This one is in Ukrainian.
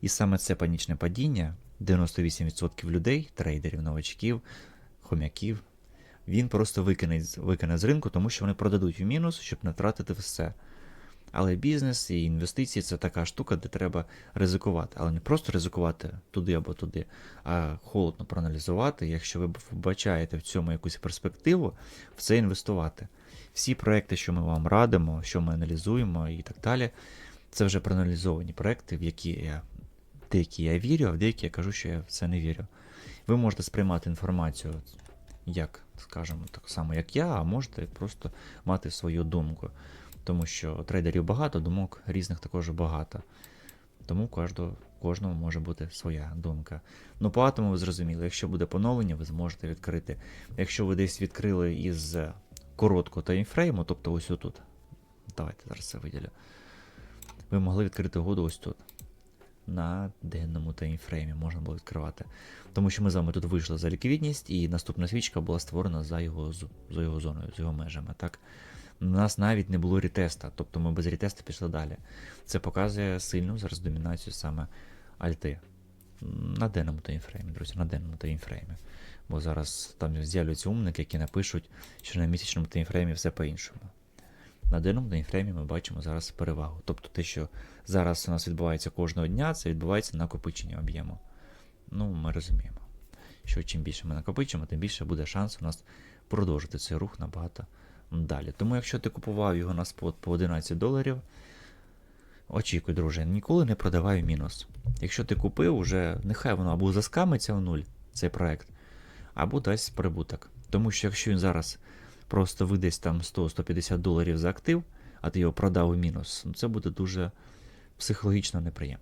І саме це панічне падіння 98% людей, трейдерів, новачків, хомяків, він просто викине, викине з ринку, тому що вони продадуть в мінус, щоб не втратити все. Але бізнес і інвестиції це така штука, де треба ризикувати. Але не просто ризикувати туди або туди, а холодно проаналізувати. Якщо ви вбачаєте в цьому якусь перспективу, в це інвестувати. Всі проекти, що ми вам радимо, що ми аналізуємо і так далі, це вже проаналізовані проекти, в які я деякі я вірю, а в деякі я кажу, що я в це не вірю. Ви можете сприймати інформацію як, скажімо, так само, як я, а можете просто мати свою думку. Тому що трейдерів багато, думок різних також багато. Тому кожного, кожного може бути своя думка. Ну, по атому ви зрозуміли, якщо буде поновлення, ви зможете відкрити. Якщо ви десь відкрили із короткого таймфрейму, тобто ось отут. Давайте зараз це виділю. Ви могли відкрити угоду ось тут. На денному таймфреймі можна було відкривати. Тому що ми з вами тут вийшли за ліквідність, і наступна свічка була створена за його, за його зоною, за його межами. Так? У нас навіть не було рітеста, тобто ми без рітеста пішли далі. Це показує сильну зараз домінацію саме альти. На денному таймфреймі, друзі, на денному таймфреймі. Бо зараз там з'являються умники, які напишуть, що на місячному таймфреймі все по-іншому. На денному таймфреймі ми бачимо зараз перевагу. Тобто те, що зараз у нас відбувається кожного дня, це відбувається накопичення об'єму. Ну, ми розуміємо, що чим більше ми накопичимо, тим більше буде шанс у нас продовжити цей рух набагато далі. Тому якщо ти купував його на спот по 11 доларів, очікуй, друже, ніколи не продавай в мінус. Якщо ти купив, уже нехай воно або заскамиться в нуль, цей проект, або дасть прибуток. Тому що якщо він зараз просто видасть там 100-150 доларів за актив, а ти його продав у мінус, ну це буде дуже психологічно неприємно.